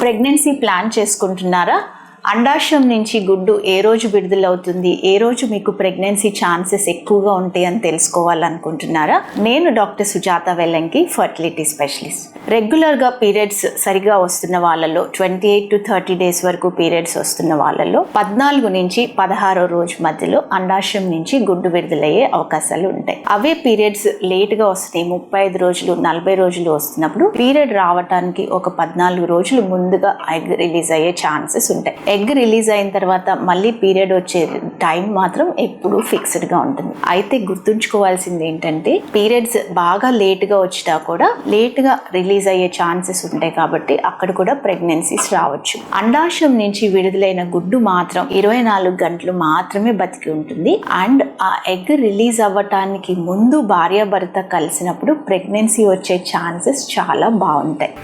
Pregnancy plan చేసుకుంటున్నారా? అండాశయం నుంచి గుడ్డు ఏ రోజు విడుదలవుతుంది? ఏ రోజు మీకు ప్రెగ్నెన్సీ ఛాన్సెస్ ఎక్కువగా ఉంటాయి అని తెలుసుకోవాలనుకుంటున్నారా? నేను doctor Sujatha Vellanki fertility specialist. రెగ్యులర్గా పీరియడ్స్ సరిగా వస్తున్న వాళ్ళలో twenty eight to thirty days వరకు పీరియడ్స్ వస్తున్న వాళ్ళలో పద్నాలుగు నుంచి పదహారో రోజు మధ్యలో అండాశయం నుంచి గుడ్డు విడుదలయ్యే అవకాశాలు ఉంటాయి. అవే పీరియడ్స్ లేట్గా వస్తాయి. ముప్పై ఐదు రోజులు నలభై రోజులు వస్తున్నప్పుడు పీరియడ్ రావడానికి ఒక పద్నాలుగు రోజులు ముందుగా ఎగ్ రిలీజ్ అయ్యే ఛాన్సెస్ ఉంటాయి. ఎగ్ రిలీజ్ అయిన తర్వాత మళ్ళీ పీరియడ్ వచ్చే టైం మాత్రం ఎప్పుడు ఫిక్స్డ్గా ఉంటుంది. అయితే గుర్తుంచుకోవాల్సింది ఏంటంటే పీరియడ్స్ బాగా లేట్గా వచ్చినా కూడా లేట్గా రిలీజ్ అయ్యే ఛాన్సెస్ ఉంటాయి కాబట్టి అక్కడ కూడా ప్రెగ్నెన్సీస్ రావచ్చు. అండాశయం నుంచి విడుదలైన గుడ్డు మాత్రం ఇరవై నాలుగు గంటలు మాత్రమే బతికి ఉంటుంది. అండ్ ఆ ఎగ్ రిలీజ్ అవ్వటానికి ముందు భార్యాభర్త కలిసినప్పుడు ప్రెగ్నెన్సీ వచ్చే ఛాన్సెస్ చాలా బాగుంటాయి.